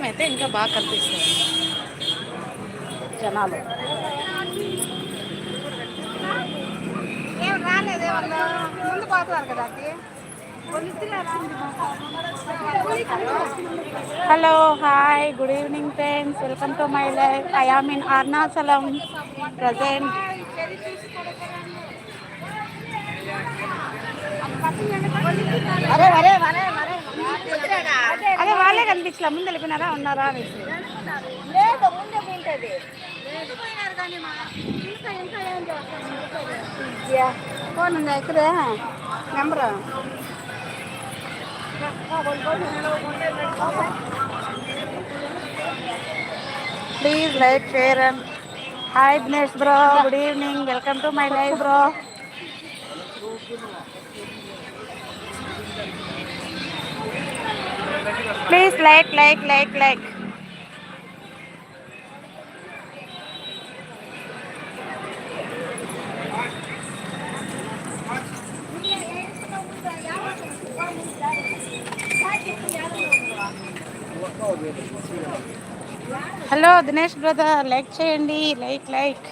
అయితే ఇంకా బాగా కనిపిస్తుంది జనాలు ఏం రాలేదే వాళ్ళు ముందు పోతున్నారు కదా అది. Hello hi good evening friends welcome to my life I am in Arunachalam present అరే అరే అరే అరే అదే వాళ్ళే కనిపించలే ముందు వెళ్ళిపోయినారా ఉన్నారా అనేసి. ఫోన్ ఉందా ఇక్కడ? Number? Please like share and hi Dinesh bro good evening. Welcome to my life bro. Please like like like like hello Dinesh brother like చేయండి లైక్ లైక్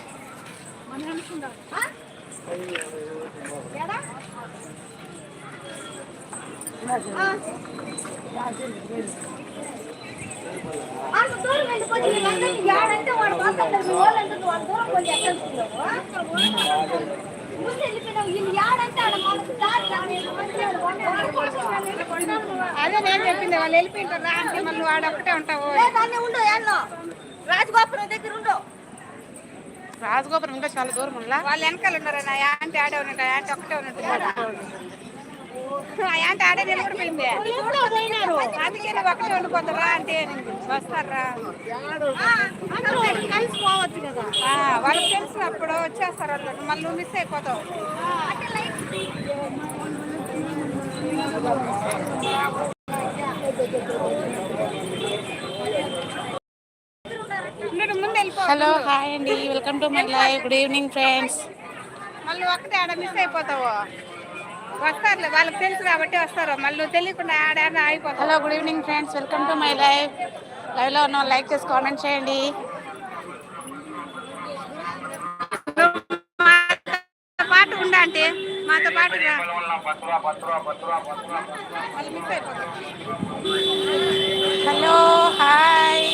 అంత దూరం వెళ్ళిపోతే ఏడంటే వాడు దూరం ఎక్కడ. అదే నేను చెప్పింది వాళ్ళు వెళ్ళిపోయింటారు రా అంటే మళ్ళీ వాడు ఒక్కటే ఉంటావు? ఉండు ఏళ్ళో రాజగోపురం దగ్గర ఉండు. రాజగోపురం ఇంకా చాలా దూరం ఉందా వాళ్ళు వెనకాల ఉన్నారు? నా యాంటీ ఆడే ఉన్నట్టు యాంటీ ఒక్కటే ఉన్నట్టు. యాంటీ ఆడే నేను కూడా పిలింది అందుకే నువ్వు ఒక్కటే ఉండిపోతారా అంటే వస్తారా? కలిసిపోవచ్చు కదా ఆ, వాళ్ళకి తెలుసు అప్పుడు వచ్చేస్తారు వాళ్ళు. మళ్ళీ మిస్ అయిపోతావు. నువ్వు ముందు వెళ్ళిపో. హలో హాయ్ అండి. Welcome to my life good evening friends మళ్ళీ ఒక్కటే ఆడ మిస్ అయిపోతావు. వస్తారులే వాళ్ళకి తెలుసు కాబట్టి వస్తారు. మళ్ళీ నువ్వు తెలియకుండా ఆడ ఆడ అయిపోతావు hello good evening friends welcome to my life లైవ్లో ఉన్న లైక్ చేసి కామెంట్ చేయండి. పాటు ఉండ అంటే మాతో పాటు hello hi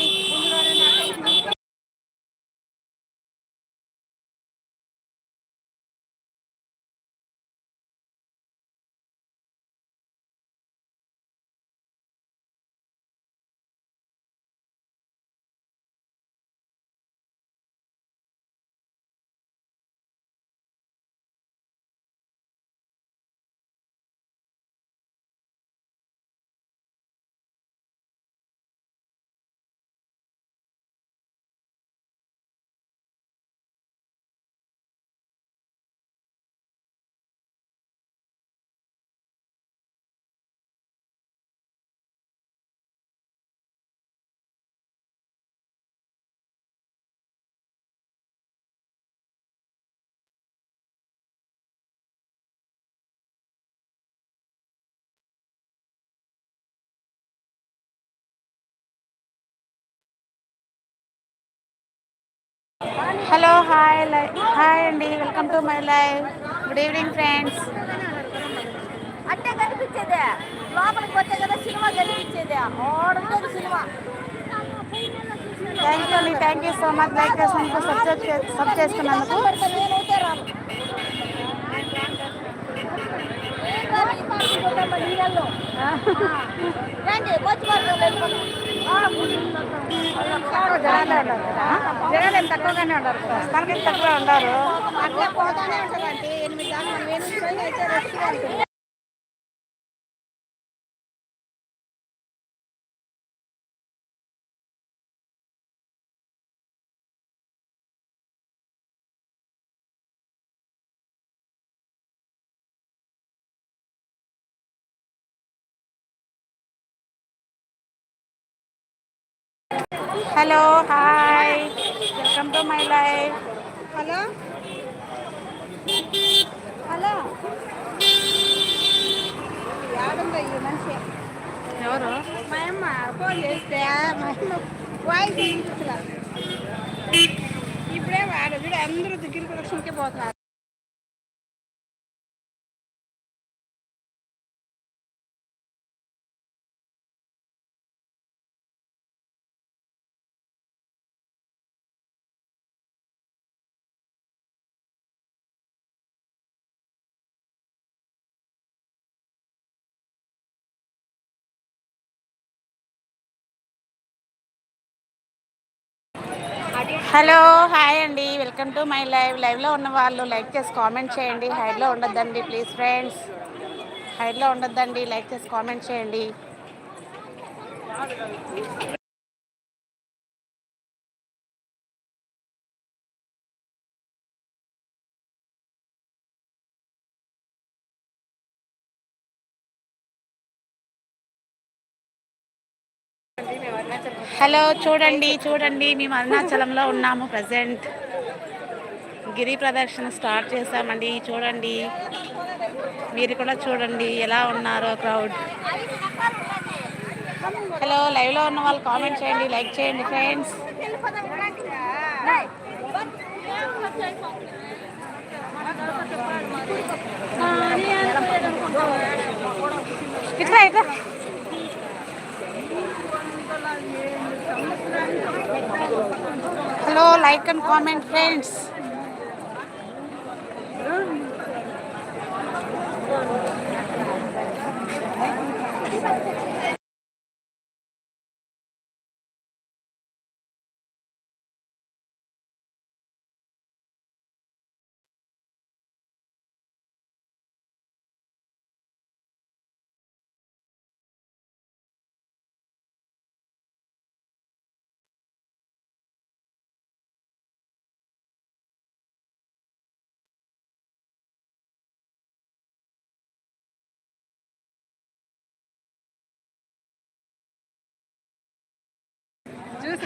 hello hi hi అండి. Welcome to my life good evening friends. అంటే కనిపించేదే. లోపలికి పోతే కదా సినిమా కనిపించేదే. ఆడుంటుంది సినిమా. థ్యాంక్ యూ అండి. Thank you so much like చేసినందుకు సబ్స్క్రైబ్ సబ్ చేసుకున్నందుకు రండి జనాలే ఉన్నారు జగన్ ఏం తక్కువగానే ఉండరు కదా. మనకి తక్కువ ఉండరు అట్లా పోతానే ఉంటుందంటే ఎనిమిది దాకా మనం ఎనిమిది hello hi welcome to my life hello hello యాడందో ఈ ఎవరు మా అమ్మ ఫోన్ చేస్తే మా అమ్మ వాయిస్ ఇప్పుడే వాడు వీడు అందరూ దగ్గరికి లక్ష్మికే పోతున్నారు హలో హాయ్ అండి. వెల్కమ్ టు మై లైవ్ లైవ్లో ఉన్న వాళ్ళు లైక్ చేసి కామెంట్ చేయండి. హైడ్లో ఉండొద్దండి ప్లీజ్ ఫ్రెండ్స్ హైడ్లో ఉండొద్దండి లైక్ చేసి కామెంట్ చేయండి. హలో చూడండి చూడండి. మేము అరుణాచలంలో ఉన్నాము ప్రజెంట్ గిరి ప్రదర్శన స్టార్ట్ చేసామండి చూడండి. మీరు కూడా చూడండి ఎలా ఉన్నారో క్రౌడ్ హలో లైవ్లో ఉన్న వాళ్ళు కామెంట్ చేయండి లైక్ చేయండి ఫ్రెండ్స్ ఇట్లా ఇట్లా. Hello like and comment friends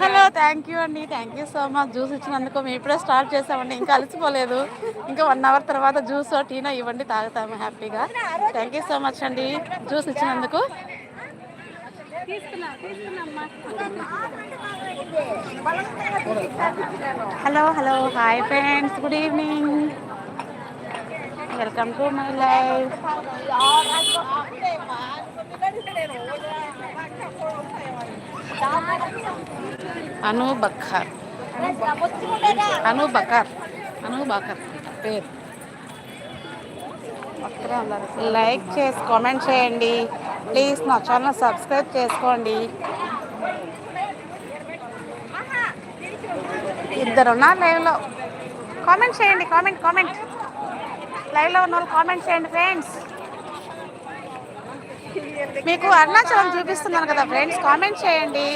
hello thank you అండి. Thank you so much juice ఇచ్చినందుకు మేము ఇప్పుడే స్టార్ట్ చేసామండి. ఇంకా అలసిపోలేదు. ఇంకా వన్ అవర్ తర్వాత జ్యూస్ టీనా ఇవ్వండి తాగుతాము హ్యాపీగా. థ్యాంక్ యూ సో మచ్ అండి. జ్యూస్ ఇచ్చినందుకు. Hello hello hi friends good evening welcome to my life Anu Bakkar Anu Bakar Anu Bakar పేరు. లైక్ చేసి కామెంట్ చేయండి. ప్లీజ్ నా ఛానల్ సబ్స్క్రైబ్ చేసుకోండి. ఇద్దరున్నా లైవ్లో. కామెంట్ చేయండి కామెంట్ కామెంట్. లైవ్లో ఉన్న వాళ్ళు కామెంట్ చేయండి ఫ్రెండ్స్. మీకు అరుణాచలం చూపిస్తున్నాను కదా ఫ్రెండ్స్. కామెంట్ చేయండి.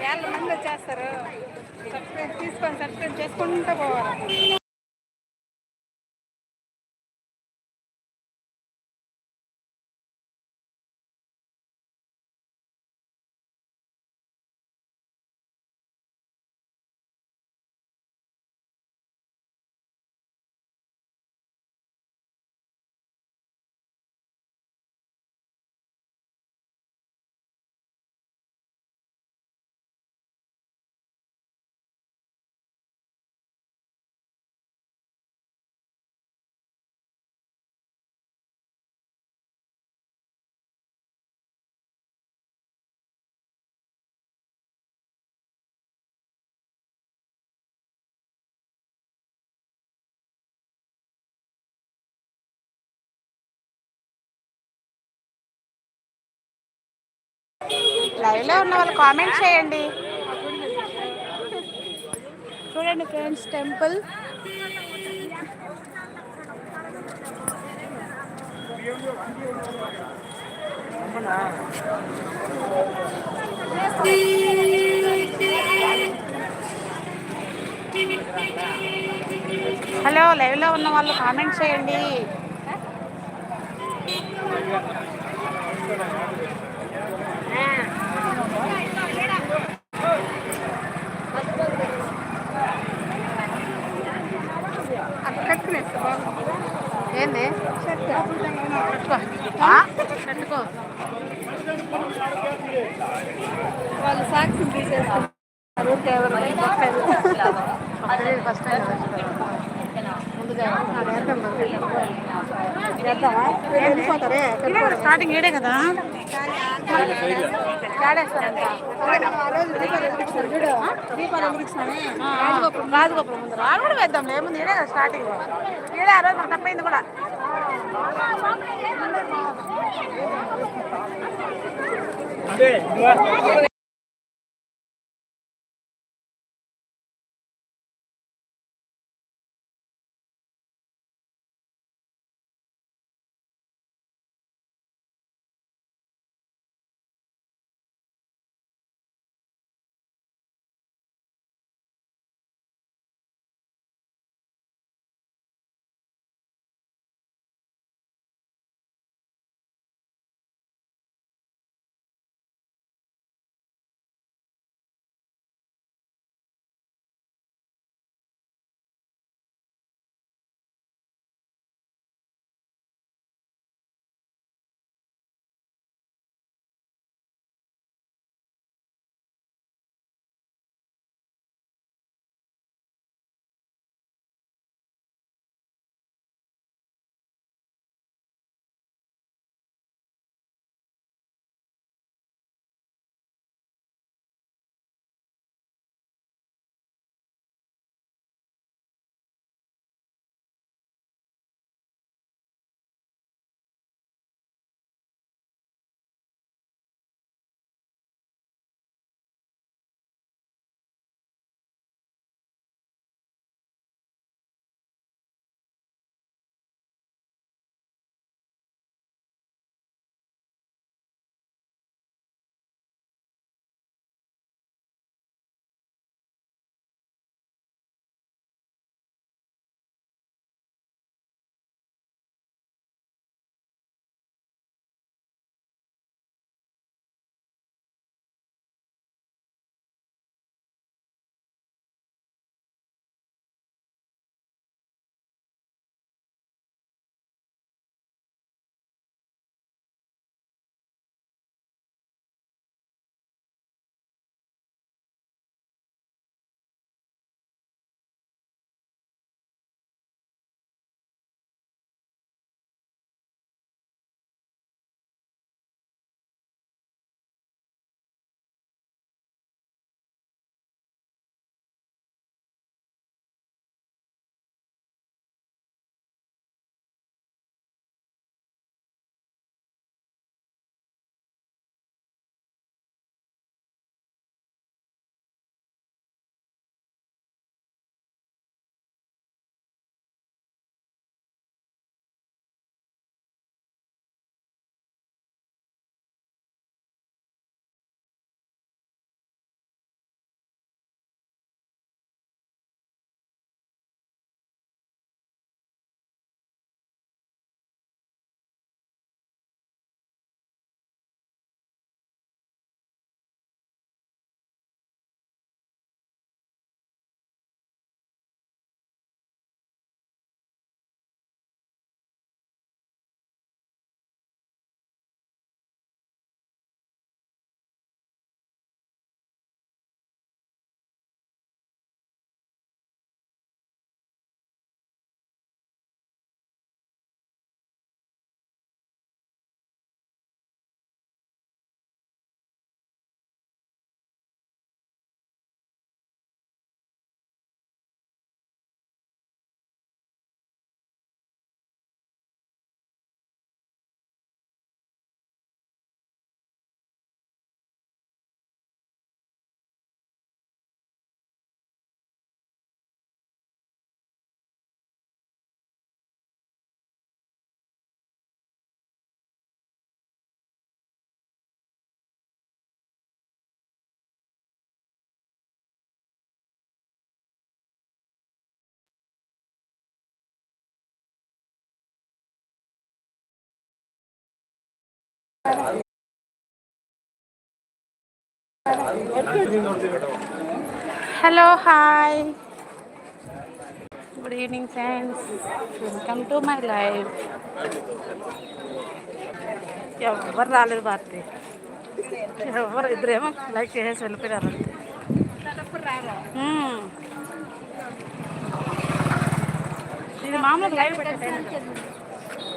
వేల మంది వచ్చేస్తారు. సబ్స్క్రైబ్ తీసుకొని సబ్స్క్రైబ్ చేసుకుంటూ పోవాలి. లైవ్లో ఉన్న వాళ్ళు కామెంట్ చేయండి. చూడండి ఫ్రెండ్స్ టెంపుల్. హలో లైవ్లో ఉన్న వాళ్ళు కామెంట్ చేయండి. అక్కడ ఏంది? వాళ్ళు సాక్షి తీసేస్తారు ఫస్ట్ టైం ముందుగా వెళ్ళిపోతారే స్టార్టింగ్ ఏడే కదా? రాజగోపురం రాజగోపురం. ముందు కూడా వేద్దాం ఏముంది ఈడే కదా స్టార్టింగ్ ఈడే ఆ రోజు మాకు తప్పైంది కూడా. అదే hi good evening friends welcome to my life ఎవరు రాలేదు భారతి ఎవరు ఇద్దరేమో లైక్ చేసేసి వెళ్ళిపోయారు. అంతే మ్మ్. ఇది మామూలుగా లైవ్ పెట్టే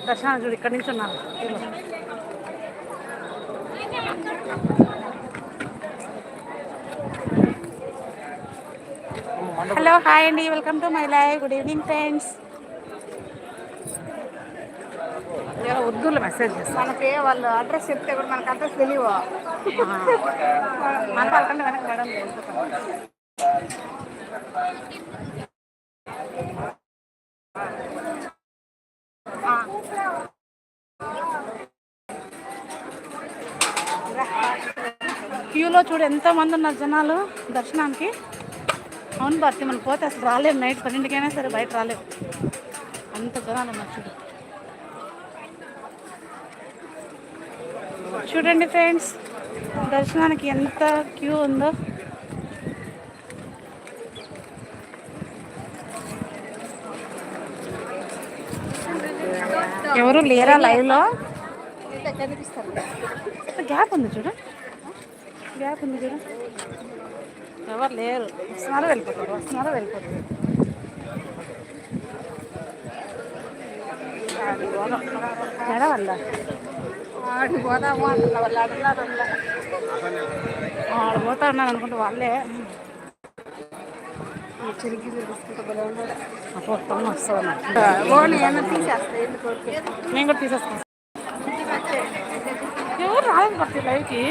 దర్శనం చూడు ఇక్కడి నుంచి ఉన్నారు వీళ్ళు. హలో హాయ్ అండి. Welcome to my live good evening friends ఉర్దూలో మెసేజ్ మనకి వాళ్ళు అడ్రస్ చెప్తే కూడా మనకు అడ్రస్ తెలియవు. మన పలకండి వెనక్కి మేడం చూడు ఎంత మంది ఉన్నారు జనాలు దర్శనానికి? అవును భర్తీ మనం పోతే అసలు రాలేము నైట్ పన్నెండుకైనా సరే బయట రాలేము. అంత జనాలు ఉన్నారు చూడు. చూడండి ఫ్రెండ్స్ దర్శనానికి ఎంత క్యూ ఉందో. ఎవరు లేరా లైవ్లో? కనిపిస్తారు. గ్యాప్ ఉంది చూడు. గ్యాప్ ఉంది చూడు ఎవరు లేరు. వస్తున్నారు వెళ్ళిపోతారు వస్తున్నారు వెళ్ళిపోతారు. ఎడ వల్ల వాడికి పోదాము అంటున్నా వాళ్ళు వాళ్ళు పోతా ఉన్నారు అనుకుంటే వాళ్ళే. చిరిగి? మేము కూడా తీసేస్తాం. ఎవరు రాలేదు పట్టి లైవ్కి